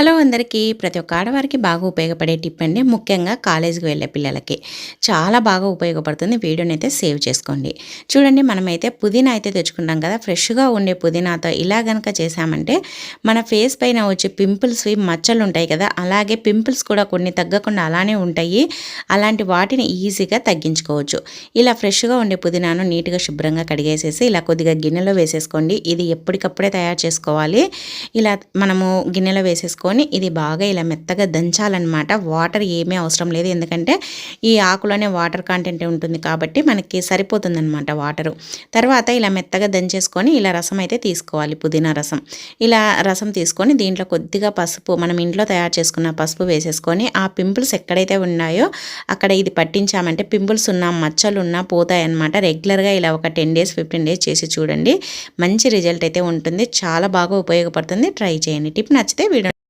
Hello అందరికీ. ప్రతి ఒక్క ఆడవారికి బాగా ఉపయోగపడే టిప్ అండి ముఖ్యంగా కాలేజీకి వెళ్ళే పిల్లలకి. చాలా బాగా ఉపయోగపడుతుంది. వీడియోని అయితే సేవ్ చేసుకోండి. చూడండి మనమైతే పుదీనా అయితే తెచ్చుకుంటాం కదా ఫ్రెష్గా ఉండే పుదీనాతో ఇలా కనుక చేసామంటే మన ఫేస్ పైన వచ్చే పింపుల్స్వి మచ్చలు ఉంటాయి కదా అలాగే పింపుల్స్ కూడా కొన్ని తగ్గకుండా అలానే ఉంటాయి. అలాంటి వాటిని ఈజీగా తగ్గించుకోవచ్చు. ఇలా ఫ్రెష్గా ఉండే పుదీనాను నీట్గా శుభ్రంగా కడిగేసేసి ఇలా కొద్దిగా గిన్నెలో వేసేసుకోండి. ఇది ఎప్పటికప్పుడే తయారు చేసుకోవాలి. ఇలా మనము గిన్నెలో వేసేసుకొని ఇది బాగా ఇలా మెత్తగా దంచాలన్నమాట. వాటర్ ఏమీ అవసరం లేదు. ఎందుకంటే ఈ ఆకులోనే వాటర్ కంటెంట్ ఉంటుంది కాబట్టి మనకి సరిపోతుందన్నమాట వాటరు. తర్వాత ఇలా మెత్తగా దంచేసుకొని ఇలా రసం అయితే తీసుకోవాలి పుదీనా రసం. ఇలా రసం తీసుకొని దీంట్లో కొద్దిగా పసుపు మనం ఇంట్లో తయారు చేసుకున్న పసుపు వేసేసుకొని ఆ పింపుల్స్ ఎక్కడైతే ఉన్నాయో అక్కడ ఇది పట్టించామంటే పింపుల్స్ ఉన్న మచ్చలు ఉన్నా పోతాయన్నమాట. రెగ్యులర్గా ఇలా ఒక టెన్ డేస్ ఫిఫ్టీన్ డేస్ చేసి చూడండి. మంచి రిజల్ట్ అయితే ఉంటుంది. చాలా బాగా ఉపయోగపడుతుంది. ట్రై చేయండి. టిప్ నచ్చితే వీడియో